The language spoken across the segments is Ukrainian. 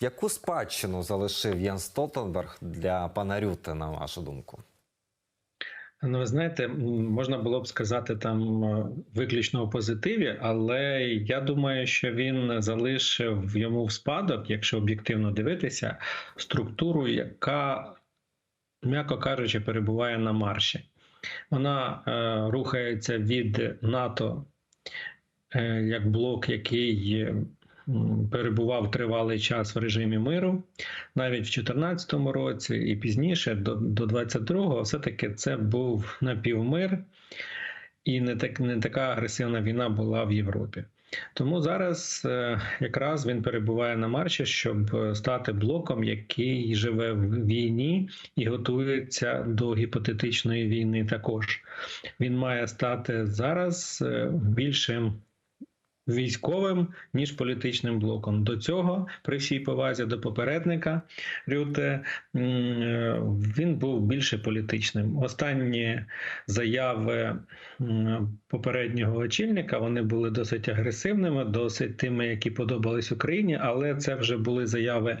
Яку спадщину залишив Ян Столтенберг для пана Рюте, на вашу думку? Ну, ви знаєте, можна було б сказати там е, виключно у позитиві, але я думаю, що він залишив йому в спадок, якщо об'єктивно дивитися, структуру, яка, м'яко кажучи, перебуває на марші. Вона е, рухається від НАТО е, як блок, який перебував тривалий час в режимі миру навіть в 2014 році і пізніше, до, до 22-го, все-таки це був напівмир, і не, так, не така агресивна війна була в Європі. Тому зараз е, якраз він перебуває на марші, щоб е, стати блоком, який живе в війні і готується до гіпотетичної війни. Також він має стати зараз е, більшим військовим ніж політичним блоком. До цього, при всій повазі до попередника Рюте, він був більше політичним. Останні заяви попереднього очільника вони були досить агресивними, досить тими, які подобались Україні, але це вже були заяви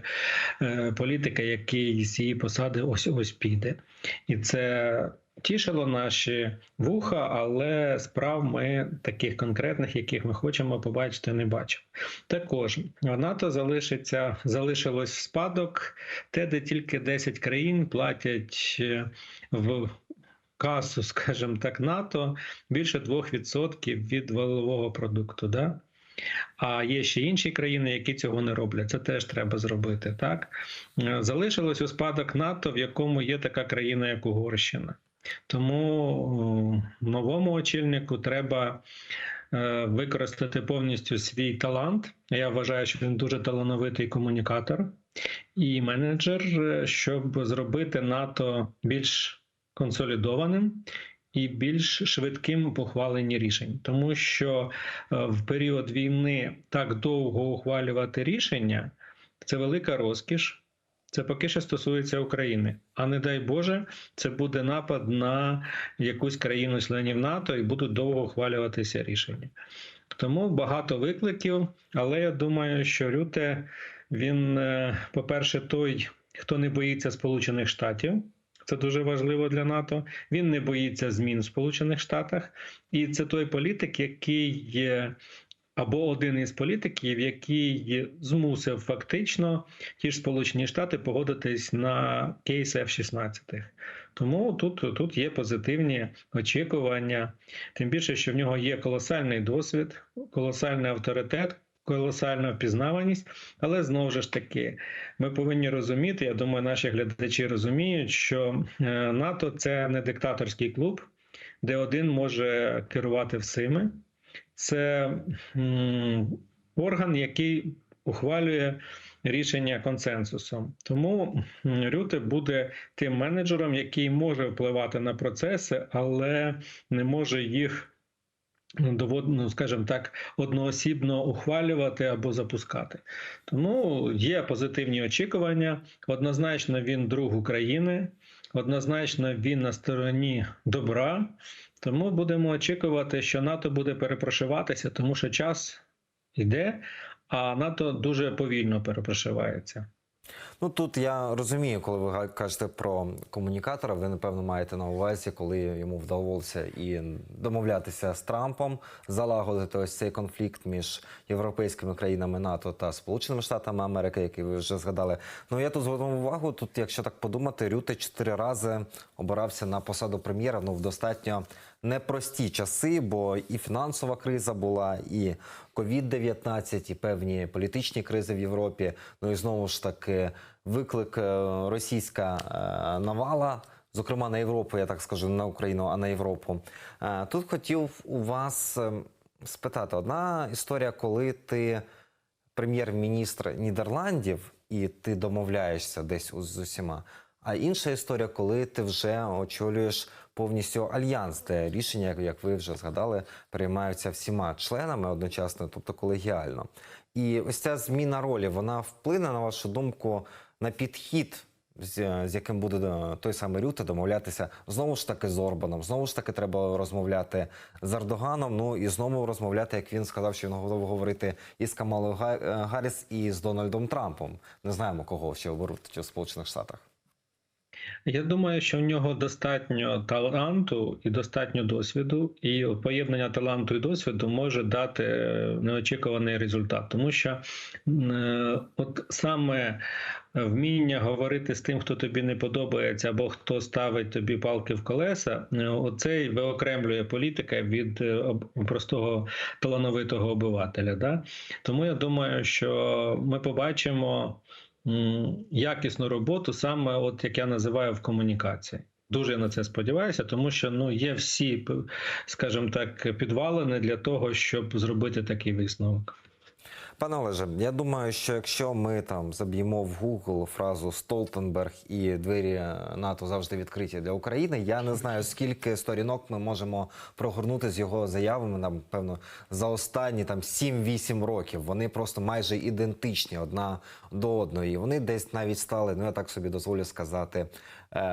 е, політика, який з її посади ось ось піде. І це тішило наші вуха, але справ ми таких конкретних, яких ми хочемо побачити, не бачимо. Також НАТО залишиться залишилось в спадок те, де тільки 10 країн платять е, в касу, скажімо так, НАТО більше 2% від валового продукту. Да? А є ще інші країни, які цього не роблять. Це теж треба зробити. Так Е, залишилось у спадок НАТО, в якому є така країна, як Угорщина. Тому о, новому очільнику треба е, використати повністю свій талант. Я вважаю, що він дуже талановитий комунікатор і менеджер, е, щоб зробити НАТО більш консолідованим. І більш швидким ухваленні рішень, тому що е, в період війни так довго ухвалювати рішення це велика розкіш. Це поки що стосується України. А не дай Боже, це буде напад на якусь країну членів НАТО і будуть довго ухвалюватися рішення. Тому багато викликів, але я думаю, що Рюте він, е, по-перше, той, хто не боїться Сполучених Штатів. Це дуже важливо для НАТО. Він не боїться змін в Сполучених Штатах, і це той політик, який або один із політиків, який змусив фактично ті ж Сполучені Штати погодитись на кейс F-16. Тому тут, тут є позитивні очікування, тим більше, що в нього є колосальний досвід, колосальний авторитет. Колосальна впізнаваність, але знову ж таки, ми повинні розуміти. Я думаю, наші глядачі розуміють, що е, НАТО це не диктаторський клуб, де один може керувати всіми. Це орган, який ухвалює рішення консенсусом. Тому Рюте буде тим менеджером, який може впливати на процеси, але не може їх довод, ну, скажімо так, одноосібно ухвалювати або запускати. Тому є позитивні очікування. Однозначно, він друг України, однозначно, він на стороні добра. Тому будемо очікувати, що НАТО буде перепрошиватися, тому що час йде, а НАТО дуже повільно перепрошивається. Ну тут я розумію, коли ви кажете про комунікатора, ви напевно маєте на увазі, коли йому вдалося і домовлятися з Трампом, залагодити ось цей конфлікт між європейськими країнами НАТО та Сполученими Штатами Америки, який ви вже згадали. Ну я тут звернув увагу. Тут, якщо так подумати, Рюте чотири рази обирався на посаду прем'єра. Ну в достатньо непрості часи, бо і фінансова криза була, і COVID-19, і певні політичні кризи в Європі. Ну і знову ж таки виклик е, російська е, навала. Зокрема, на Європу, я так скажу, не на Україну, а на Європу. Е, Тут хотів у вас спитати одна історія, коли ти прем'єр-міністр Нідерландів і ти домовляєшся десь з усіма. А інша історія, коли ти вже очолюєш повністю альянс, де рішення, як ви вже згадали, приймаються всіма членами одночасно, тобто колегіально. І ось ця зміна ролі вона вплине на вашу думку на підхід з, з яким буде е, той самий Рюте домовлятися знову ж таки з Орбаном, знову ж таки треба розмовляти з Ердоганом. Ну і знову розмовляти, як він сказав, що він готовий говорити і з Камалою е, Гарріс, і з Дональдом Трампом. Не знаємо, кого ще оберуть у Сполучених Штатах. Я думаю, що в нього достатньо таланту і достатньо досвіду, і поєднання таланту і досвіду може дати е, неочікуваний результат, тому що е, от саме вміння говорити з тим, хто тобі не подобається, або хто ставить тобі палки в колеса, е, оцей виокремлює політика від е, простого талановитого обивателя. Да? Тому я думаю, що ми побачимо якісну роботу, саме от як я називаю в комунікації. Дуже на це сподіваюся, тому що ну є всі, скажімо так, підвалини для того, щоб зробити такий висновок. Пане Олеже, я думаю, що якщо ми там заб'ємо в Google фразу Столтенберг і двері НАТО завжди відкриті для України, я не знаю скільки сторінок ми можемо прогорнути з його заявами. Напевно, за останні там 7-8 років. Вони просто майже ідентичні одна до одної. Вони десь навіть стали, ну я так собі дозволю сказати,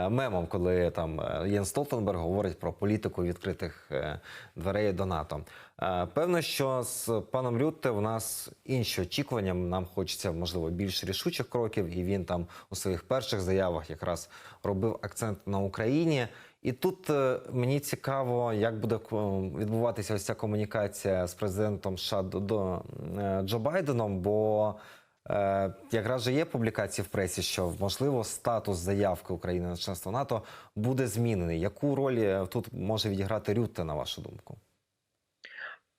мемом, коли там е, Єн Столтенберг говорить про політику відкритих е, дверей до НАТО. Е, Певно, що з паном Рютте в нас інші очікування. Нам хочеться, можливо, більш рішучих кроків, і він там у своїх перших заявах якраз робив акцент на Україні. І тут е, мені цікаво, як буде відбуватися ось ця комунікація з президентом США е, Джо Байденом, бо Е, якраз же є публікації в пресі, що можливо статус заявки України на членство НАТО буде змінений. Яку роль е, тут може відіграти Рютте, на вашу думку?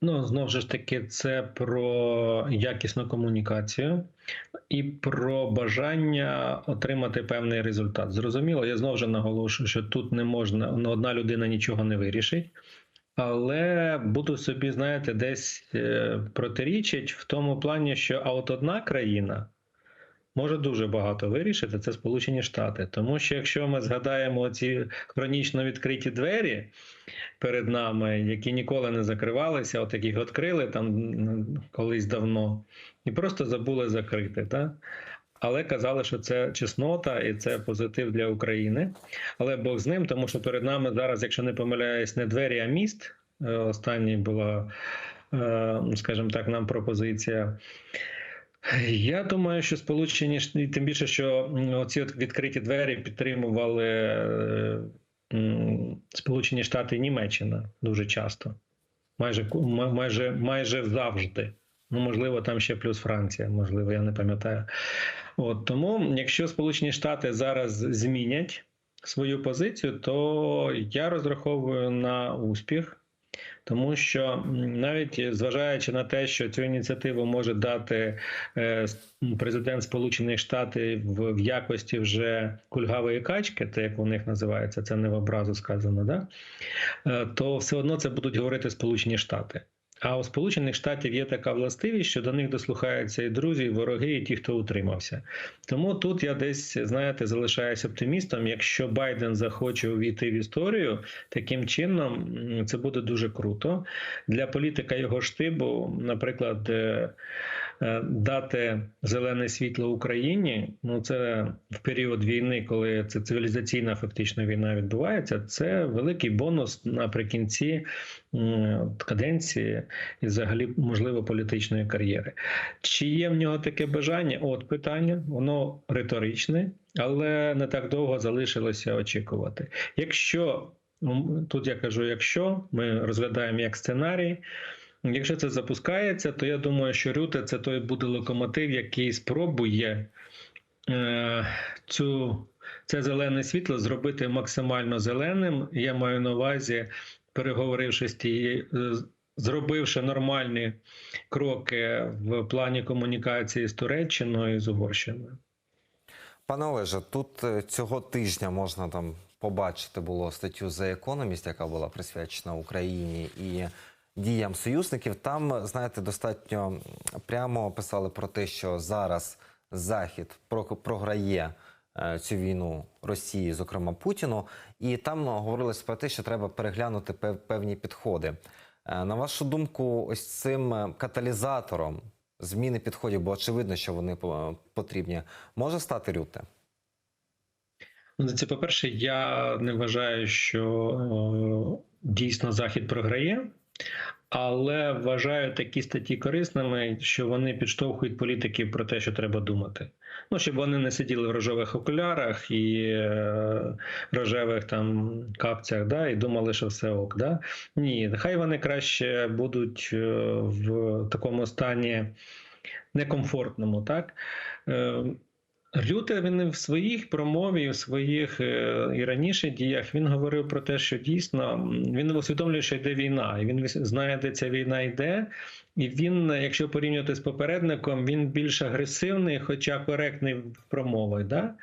Ну, знову ж таки, це про якісну комунікацію і про бажання отримати певний результат. Зрозуміло, я знову ж наголошую, що тут не можна, ну, одна людина нічого не вирішить. Але буду собі, знаєте, десь е, протирічить в тому плані, що а от одна країна може дуже багато вирішити, це Сполучені Штати. Тому що якщо ми згадаємо ці хронічно відкриті двері перед нами, які ніколи не закривалися, от яких відкрили там колись давно, і просто забули закрити. Так? Але казали, що це чеснота і це позитив для України. Але Бог з ним, тому що перед нами зараз, якщо не помиляюсь, не двері, а міст. Е, Останній була, е, скажімо так, нам пропозиція. Я думаю, що Сполучені тим більше, що от відкриті двері підтримували е, Сполучені Штати і Німеччина дуже часто, майже майже, майже завжди. Ну, можливо, там ще плюс Франція, можливо, я не пам'ятаю. От тому, якщо Сполучені Штати зараз змінять свою позицію, то я розраховую на успіх. Тому що навіть зважаючи на те, що цю ініціативу може дати е, президент Сполучених Штатів в, якості вже кульгавої качки, те як у них називається, це не в образу сказано, да? е, то все одно це будуть говорити Сполучені Штати. А у Сполучених Штатів є така властивість, що до них дослухаються і друзі, і вороги, і ті, хто утримався. Тому тут я десь, знаєте, залишаюсь оптимістом. Якщо Байден захоче увійти в історію, таким чином це буде дуже круто. Для політика його штибу, наприклад, е, дати зелене світло Україні, ну це в період війни, коли це цивілізаційна фактично війна відбувається, це великий бонус наприкінці каденції і взагалі можливо політичної кар'єри. Чи є в нього таке бажання? От питання, воно риторичне, але не так довго залишилося очікувати. Якщо тут я кажу, якщо ми розглядаємо як сценарій. Якщо це запускається, то я думаю, що Рюте це той буде локомотив, який спробує е, цю, це зелене світло зробити максимально зеленим. Я маю на увазі, переговоривши з тією, е, зробивши нормальні кроки в плані комунікації з Туреччиною і з Угорщиною. Пане Олеже, тут е, цього тижня можна там побачити було статтю The Economist, яка була присвячена Україні і діям союзників. Там, знаєте, достатньо прямо писали про те, що зараз Захід про- програє е, цю війну Росії, зокрема Путіну, і там говорилось про те, що треба переглянути пев- певні підходи. Е, На вашу думку, ось цим каталізатором зміни підходів, бо очевидно, що вони по- потрібні, може стати Рюте? Ну, це по-перше, я не вважаю, що е, дійсно Захід програє, але вважаю такі статті корисними, що вони підштовхують політиків про те, що треба думати. Ну, щоб вони не сиділи в рожових окулярах і е, рожевих там капцях, да, і думали, що все ок. Да? Ні, хай вони краще будуть е, в такому стані некомфортному, так? Е, Люте він в своїх промові, в своїх е, і раніше діях він говорив про те, що дійсно він усвідомлює, що йде війна, і він знає, де ця війна йде. І він, якщо порівнювати з попередником, він більш агресивний, хоча коректний в промовах. Да?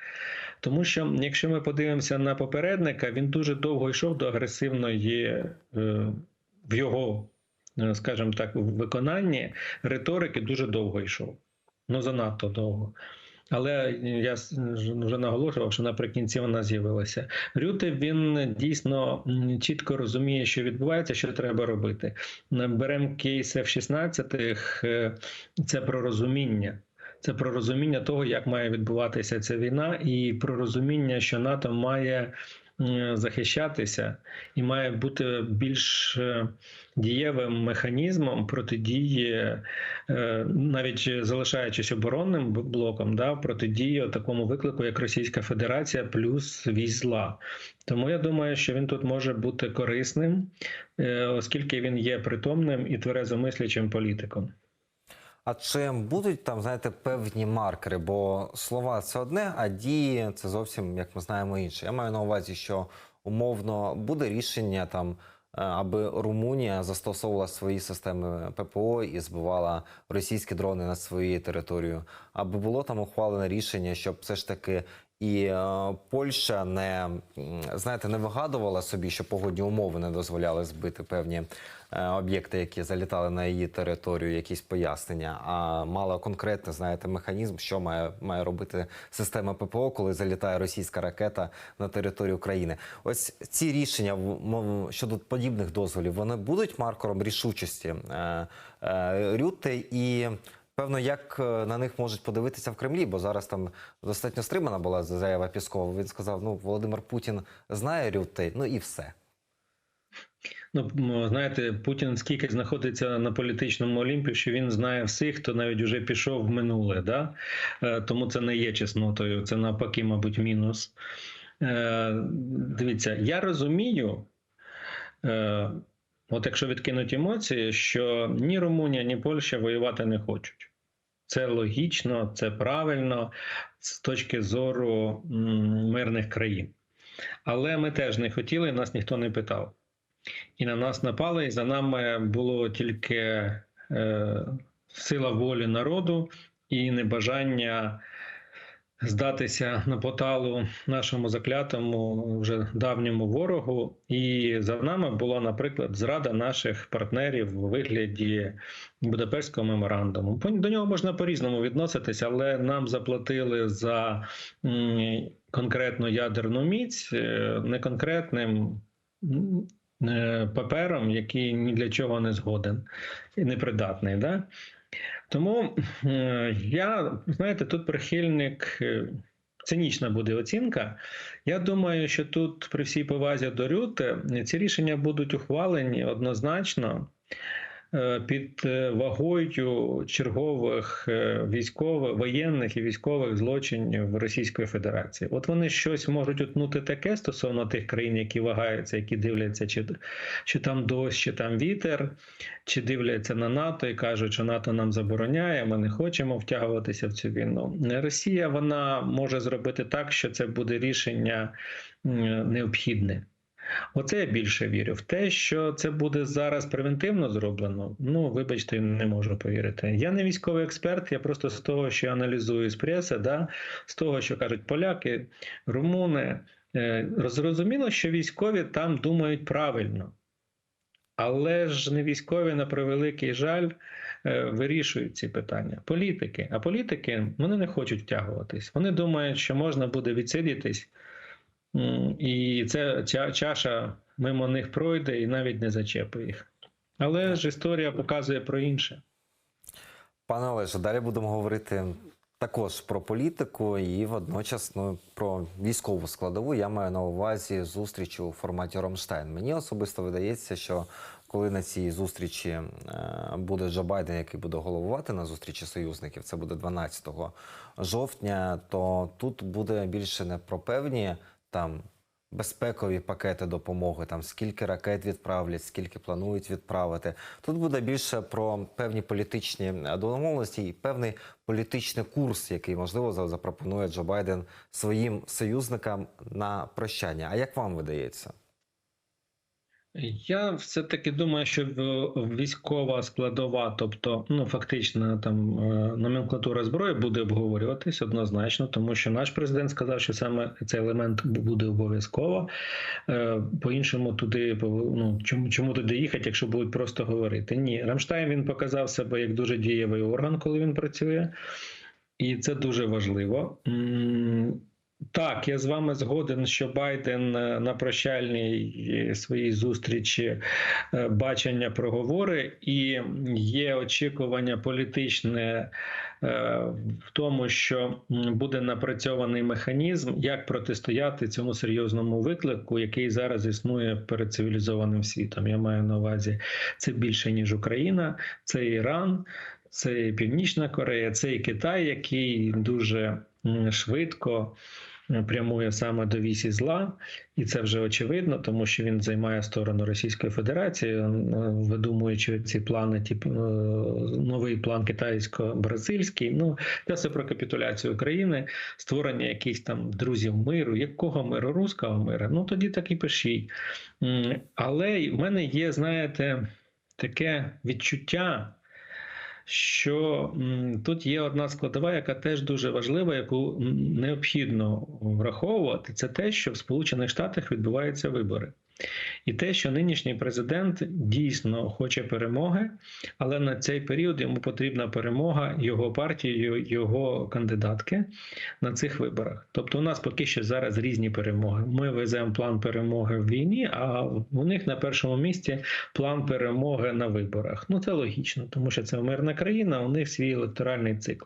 Тому що, якщо ми подивимося на попередника, він дуже довго йшов до агресивної е, в його, е, скажімо так, виконанні риторики дуже довго йшов. Ну, занадто довго. Але я вже наголошував, що наприкінці вона з'явилася. Рюте він дійсно чітко розуміє, що відбувається, що треба робити. Беремо кейс F-16, е, це про розуміння. Це про розуміння того, як має відбуватися ця війна, і про розуміння, що НАТО має захищатися і має бути більш е, дієвим механізмом протидії е, навіть залишаючись оборонним блоком, да, протидії такому виклику, як Російська Федерація, плюс зла. Тому я думаю, що він тут може бути корисним, е, оскільки він є притомним і тверезомислячим політиком. А чи будуть там, знаєте, певні маркери? Бо слова це одне, а дії це зовсім, як ми знаємо, інше. Я маю на увазі, що умовно буде рішення там, е, аби Румунія застосовувала свої системи ППО і збивала російські дрони на свою територію, аби було там ухвалене рішення, щоб все ж таки. І е, Польща не знаєте, не вигадувала собі, що погодні умови не дозволяли збити певні е, об'єкти, які залітали на її територію, якісь пояснення, а мала конкретний, знаєте, механізм, що має, має робити система ППО, коли залітає російська ракета на територію України. Ось ці рішення щодо подібних дозволів вони будуть маркером рішучості е, е, Рютте і. Певно, як е, на них можуть подивитися в Кремлі, бо зараз там достатньо стримана була заява Піскова. Він сказав: ну Володимир Путін знає Рютте, ну і все. Ну, знаєте, Путін скільки знаходиться на політичному олімпі, що він знає всіх, хто навіть вже пішов в минуле. Да? Е, Тому це не є чеснотою, це навпаки, мабуть, мінус. Е, Дивіться, я розумію, от якщо відкинуть емоції, що ні Румунія, ні Польща воювати не хочуть. Це логічно, це правильно з точки зору мирних країн. Але ми теж не хотіли, нас ніхто не питав. І на нас напали, і за нами було тільки е, сила волі народу і небажання здатися на поталу нашому заклятому вже давньому ворогу. І за нами була, наприклад, зрада наших партнерів у вигляді Будапештського меморандуму. По- До нього можна по-різному відноситися, але нам заплатили за конкретну ядерну міць, е, не конкретним. е, Папером, який ні для чого не згоден і непридатний. Да? Тому е, я, знаєте, тут прихильник, е, цинічна буде оцінка. Я думаю, що тут, при всій повазі до Рюти ці рішення будуть ухвалені однозначно під е, вагою чергових е, військових, воєнних і військових злочинів Російської Федерації. От вони щось можуть утнути таке стосовно тих країн, які вагаються, які дивляться, чи, чи там дощ, чи там вітер, чи дивляться на НАТО і кажуть, що НАТО нам забороняє, ми не хочемо втягуватися в цю війну. Росія вона може зробити так, що це буде рішення необхідне. Оце я більше вірю. В те, що це буде зараз превентивно зроблено, ну вибачте, не можу повірити. Я не військовий експерт, я просто з того, що аналізую з преси, да, з того, що кажуть поляки, румуни. е, Зрозуміло, що військові там думають правильно. Але ж не військові, на превеликий жаль, е, вирішують ці питання. Політики. А політики вони не хочуть втягуватись. Вони думають, що можна буде відсидітись, і ця, ця чаша мимо них пройде і навіть не зачепить їх. Але ж історія показує про інше. Пане Олеже, далі будемо говорити також про політику і водночас ну, про військову складову. Я маю на увазі зустріч у форматі Ромштайн. Мені особисто видається, що коли на цій зустрічі е, буде Джо Байден, який буде головувати на зустрічі союзників, це буде 12 жовтня, то тут буде більше не про певні там безпекові пакети допомоги, там скільки ракет відправлять, скільки планують відправити. Тут буде більше про певні політичні домовленості і певний політичний курс, який можливо за- запропонує Джо Байден своїм союзникам на прощання. А як вам видається? Я все-таки думаю, що військова складова, тобто ну фактично там е, номенклатура зброї буде обговорюватись однозначно, тому що наш президент сказав, що саме цей елемент буде обов'язково. Е, По-іншому туди ну, чому, чому туди їхати, якщо будуть просто говорити? Ні, Рамштайн він показав себе як дуже дієвий орган, коли він працює, і це дуже важливо. Так, я з вами згоден, що Байден е, на прощальній е, своїй зустрічі е, бачення проговори, і є очікування політичне в тому, що буде напрацьований механізм, як протистояти цьому серйозному виклику, який зараз існує перед цивілізованим світом. Я маю на увазі це більше ніж Україна, це Іран. Це Північна Корея, це і Китай, який дуже швидко прямує саме до вісі зла, і це вже очевидно, тому що він займає сторону Російської Федерації, е, видумуючи ці плани, тип, е, новий план китайсько-бразильський. Ну це все про капітуляцію України, створення якихось там друзів миру, якого миру, руського миру. Ну тоді так і пишіть. Але в мене є, знаєте, таке відчуття що тут є одна складова, яка теж дуже важлива, яку необхідно враховувати, це те, що в Сполучених Штатах відбуваються вибори. І те, що нинішній президент дійсно хоче перемоги, але на цей період йому потрібна перемога його партії, його- кандидатки на цих виборах. Тобто, у нас поки що зараз різні перемоги. Ми веземо план перемоги в війні, а у них на першому місці план перемоги на виборах. Ну це логічно, тому що це мирна країна, у них свій електоральний цикл.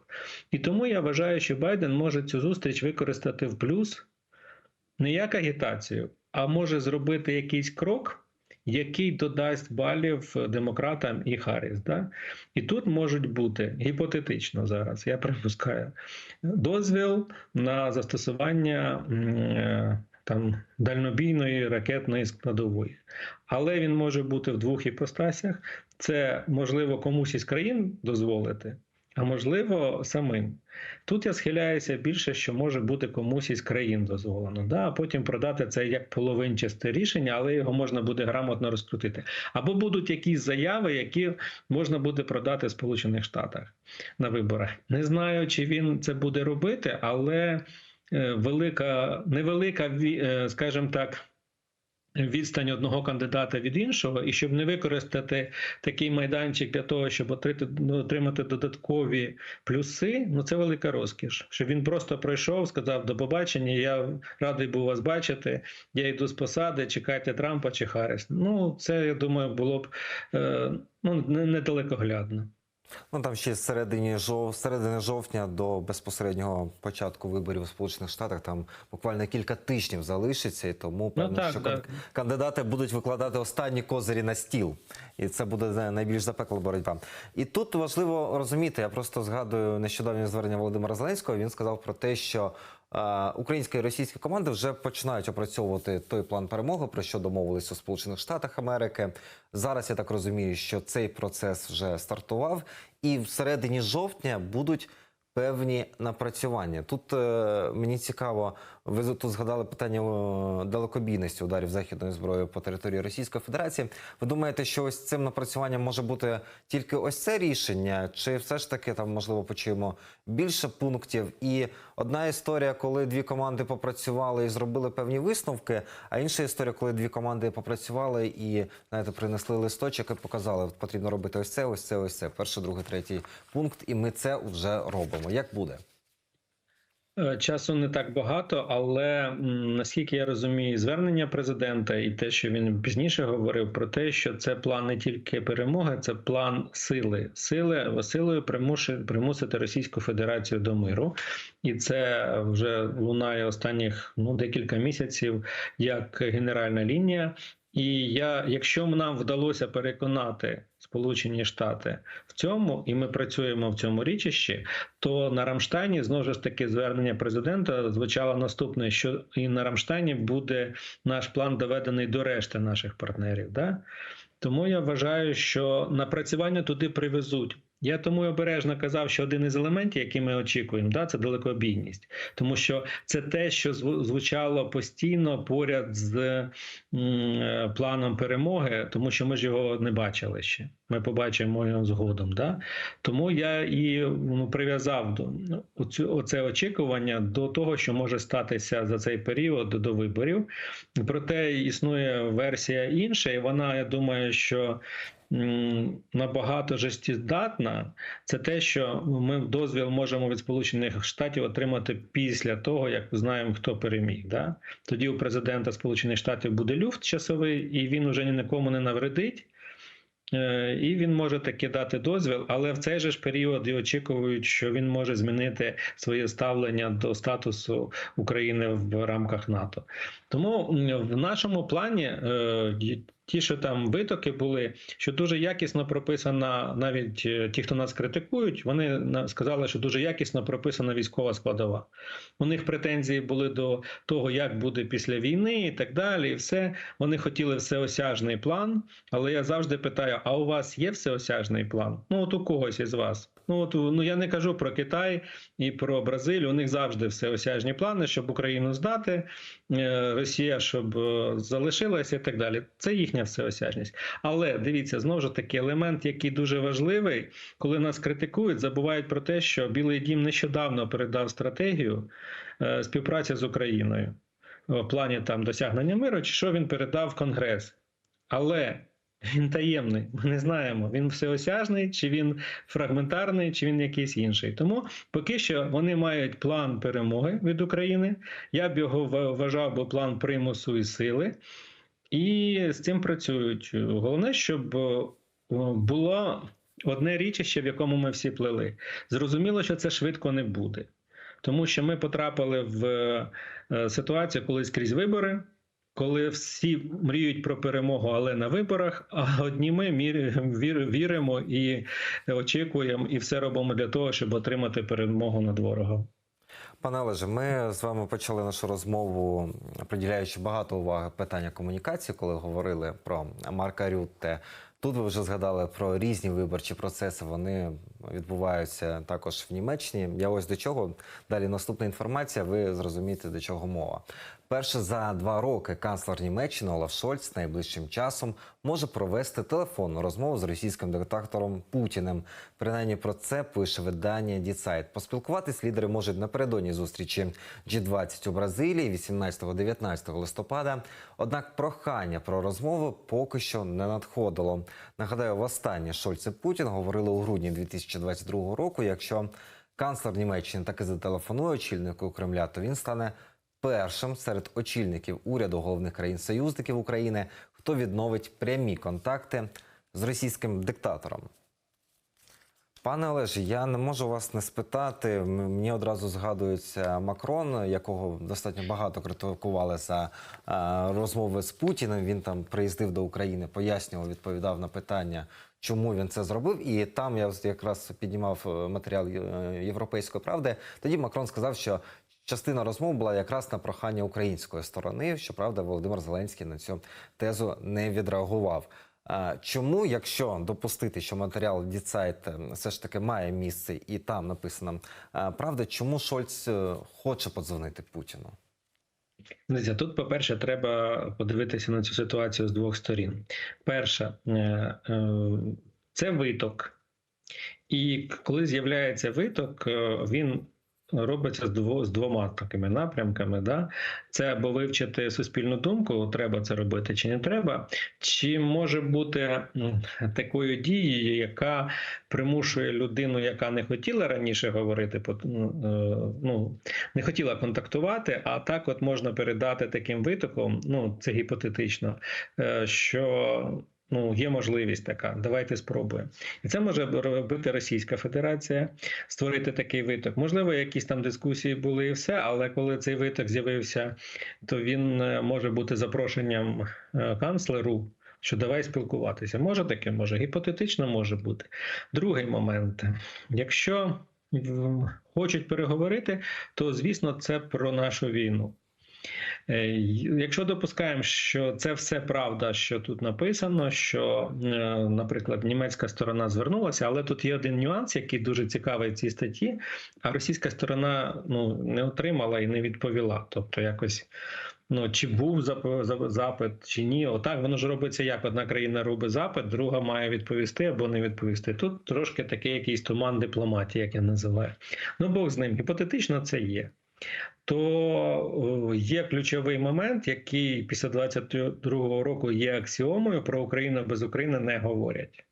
І тому я вважаю, що Байден може цю зустріч використати в плюс не як агітацію, а може зробити якийсь крок. Який додасть балів демократам і Харріс. Да? І тут можуть бути гіпотетично зараз, я припускаю, дозвіл на застосування там дальнобійної ракетної складової. Але він може бути в двох іпостасях. Це можливо комусь із країн дозволити, а можливо самим. Тут я схиляюся більше, що може бути комусь із країн дозволено, да? а потім продати це як половинчасте рішення, але його можна буде грамотно розкрутити. Або будуть якісь заяви, які можна буде продати в Сполучених Штатах на виборах. Не знаю, чи він це буде робити, але е, велика, невелика, е, скажімо так. Відстань одного кандидата від іншого, і щоб не використати такий майданчик для того, щоб ну, отримати додаткові плюси, ну це велика розкіш. Щоб він просто пройшов, сказав до побачення. Я радий був вас бачити. Я йду з посади, чекайте Трампа чи Харріс. Ну це я думаю, було б е, ну не- недалекоглядно. Ну там ще з середині жов... середини жовтня до безпосереднього початку виборів у Сполучених Штатах там буквально кілька тижнів залишиться, і тому певно, так, що так. кандидати будуть викладати останні козирі на стіл, і це буде най- найбільш запекла боротьба. І тут важливо розуміти. Я просто згадую нещодавнє звернення Володимира Зеленського. Він сказав про те, що українська і російська команди вже починають опрацьовувати той план перемоги, про що домовились у Сполучених Штатах Америки. Зараз я так розумію, що цей процес вже стартував, і всередині жовтня будуть певні напрацювання. Тут е, мені цікаво, ви тут згадали питання далекобійності ударів західною зброєю по території Російської Федерації. Ви думаєте, що ось цим напрацюванням може бути тільки ось це рішення, чи все ж таки там можливо почуємо більше пунктів? І одна історія, коли дві команди попрацювали і зробили певні висновки, а інша історія, коли дві команди попрацювали і знаєте, принесли листочок і показали, от потрібно робити ось це, ось це, ось це. Перший, другий, третій пункт, і ми це вже робимо. Як буде? Е, Часу не так багато, але наскільки я розумію, звернення президента і те, що він пізніше говорив про те, що це план не тільки перемоги, це план сили, сили силою примусити Російську Федерацію до миру, і це вже лунає останніх ну декілька місяців як генеральна лінія. І я, якщо нам вдалося переконати Сполучені Штати в цьому, і ми працюємо в цьому річищі, то на Рамштайні знову ж таки звернення президента звучало наступне: що і на Рамштайні буде наш план доведений до решти наших партнерів. Да? Тому я вважаю, що напрацювання туди привезуть. Я тому й обережно казав, що один із елементів, які ми очікуємо, да, це далекобійність, тому що це те, що звучало постійно поряд з е, планом перемоги, тому що ми ж його не бачили ще. Ми побачимо його згодом. Да? Тому я і ну, прив'язав до ну, оце очікування до того, що може статися за цей період до виборів. Проте існує версія інша, і вона, я думаю, що набагато життєздатна. Це те, що ми дозвіл можемо від Сполучених Штатів отримати після того, як знаємо, хто переміг. Да? Тоді у президента Сполучених Штатів буде люфт часовий, і він уже ні на кому не навредить. Е, І він може таки дати дозвіл, але в цей же ж період і очікують, що він може змінити своє ставлення до статусу України в рамках НАТО. Тому в нашому плані е, ті, що там витоки були, що дуже якісно прописана, навіть е, ті, хто нас критикують, вони сказали, що дуже якісно прописана військова складова. У них претензії були до того, як буде після війни і так далі. І все вони хотіли всеосяжний план. Але я завжди питаю: а у вас є всеосяжний план? Ну, от у когось із вас. Ну от ну я не кажу про Китай і про Бразилію. У них завжди всеосяжні плани, щоб Україну здати, е, Росія, щоб е, залишилася і так далі. Це їхня всеосяжність. Але дивіться, знову ж таки, елемент, який дуже важливий, коли нас критикують, забувають про те, що Білий Дім нещодавно передав стратегію е, співпраці з Україною в плані там досягнення миру, чи що він передав в Конгрес. Але він таємний, ми не знаємо, він всеосяжний, чи він фрагментарний, чи він якийсь інший. Тому поки що вони мають план перемоги від України. Я б його вважав би план примусу і сили, і з цим працюють. Головне, щоб е, було одне річище, в якому ми всі плели. Зрозуміло, що це швидко не буде. Тому що ми потрапили в е, ситуацію, коли скрізь вибори, коли всі мріють про перемогу, але на виборах, а одні ми віримо і очікуємо, і все робимо для того, щоб отримати перемогу над ворогом. Пане Олеже, ми з вами почали нашу розмову, приділяючи багато уваги питання комунікації, коли говорили про Марка Рютте. Тут ви вже згадали про різні виборчі процеси. Вони відбуваються також в Німеччині. Я ось до чого далі наступна інформація. Ви зрозумієте, до чого мова. Перше за два роки канцлер Німеччини Олаф Шольц найближчим часом може провести телефонну розмову з російським диктатором Путіним. Принаймні про це пише видання Діцайт. Поспілкуватись лідери можуть напередодні зустрічі G20 у Бразилії 18-19 листопада. Однак прохання про розмову поки що не надходило. Нагадаю, востаннє Шольц і Путін говорили у грудні 2022 року. Якщо канцлер Німеччини таки зателефонує очільнику Кремля, то він стане першим серед очільників уряду головних країн-союзників України, хто відновить прямі контакти з російським диктатором. Пане Олеже, я не можу вас не спитати. Мені одразу згадується Макрон, якого достатньо багато критикували за е, розмови з Путіним. Він там приїздив до України, пояснював, відповідав на питання, чому він це зробив. І там я якраз піднімав е, матеріал е, Європейської правди. Тоді Макрон сказав, що частина розмов була якраз на прохання української сторони. Щоправда, Володимир Зеленський на цю тезу не відреагував. Чому, якщо допустити, що матеріал Діцайт е, все ж таки має місце і там написано правда, чому Шольц хоче подзвонити Путіну? Дивіться, тут, по-перше, треба подивитися на цю ситуацію з двох сторін. Перша е, е, це виток. І коли з'являється виток, е, він робиться з, дво, з двома такими напрямками. Да? Це або вивчити суспільну думку, треба це робити чи не треба, чи може бути такою дією, яка примушує людину, яка не хотіла раніше говорити, по- ну, не хотіла контактувати, а так от можна передати таким витоком, ну це гіпотетично, е, що. Ну, є можливість така. Давайте спробуємо. І це може робити Російська Федерація, створити такий виток. Можливо, якісь там дискусії були і все, але коли цей виток з'явився, то він е, може бути запрошенням е, канцлеру, що давай спілкуватися. Може таке, може, гіпотетично може бути. Другий момент: якщо хочуть переговорити, то звісно це про нашу війну. Е, Якщо допускаємо, що це все правда, що тут написано, що, е, наприклад, німецька сторона звернулася, але тут є один нюанс, який дуже цікавий в цій статті, а російська сторона ну, не отримала і не відповіла. Тобто, якось. Ну, чи був зап- зап- запит, чи ні. Отак воно ж робиться як одна країна робить запит, друга має відповісти або не відповісти. Тут трошки такий якийсь туман дипломатії, як я називаю. Ну, Бог з ним. Гіпотетично це є то є ключовий момент, який після 22-го року є аксіомою про Україну без України не говорять.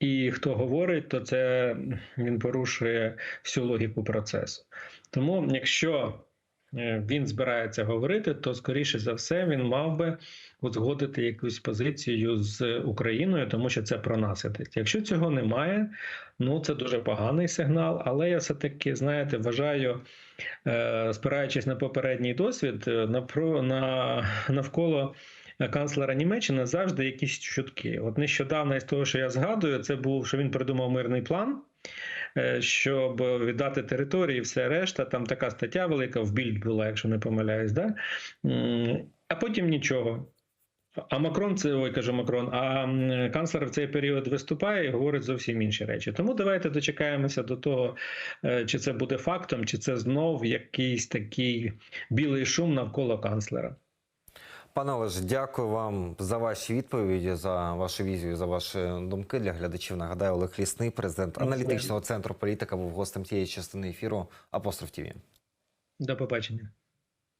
І хто говорить, то це він порушує всю логіку процесу. Тому, якщо е, він збирається говорити, то скоріше за все він мав би узгодити якусь позицію з Україною, тому що це про нас ідеться. Якщо цього немає, ну це дуже поганий сигнал. Але я все таки, знаєте, вважаю, е, спираючись на попередній досвід, е, на, навколо канцлера Німеччини завжди якісь чутки. От нещодавно із того, що я згадую, це був, що він придумав мирний план. Е, Щоб віддати території, все решта, там така стаття велика в більд була, якщо не помиляюсь, да? А потім нічого. А Макрон це ой, кажу Макрон. А канцлер в цей період виступає і говорить зовсім інші речі. Тому давайте дочекаємося до того, е, чи це буде фактом, чи це знов якийсь такий білий шум навколо канцлера. Пане Олеже, дякую вам за ваші відповіді, за вашу візію, за ваші думки для глядачів. Нагадаю, Олег Лісний, президент аналітичного центру політика, був гостем тієї частини ефіру Апостроф ТІВІ. До побачення.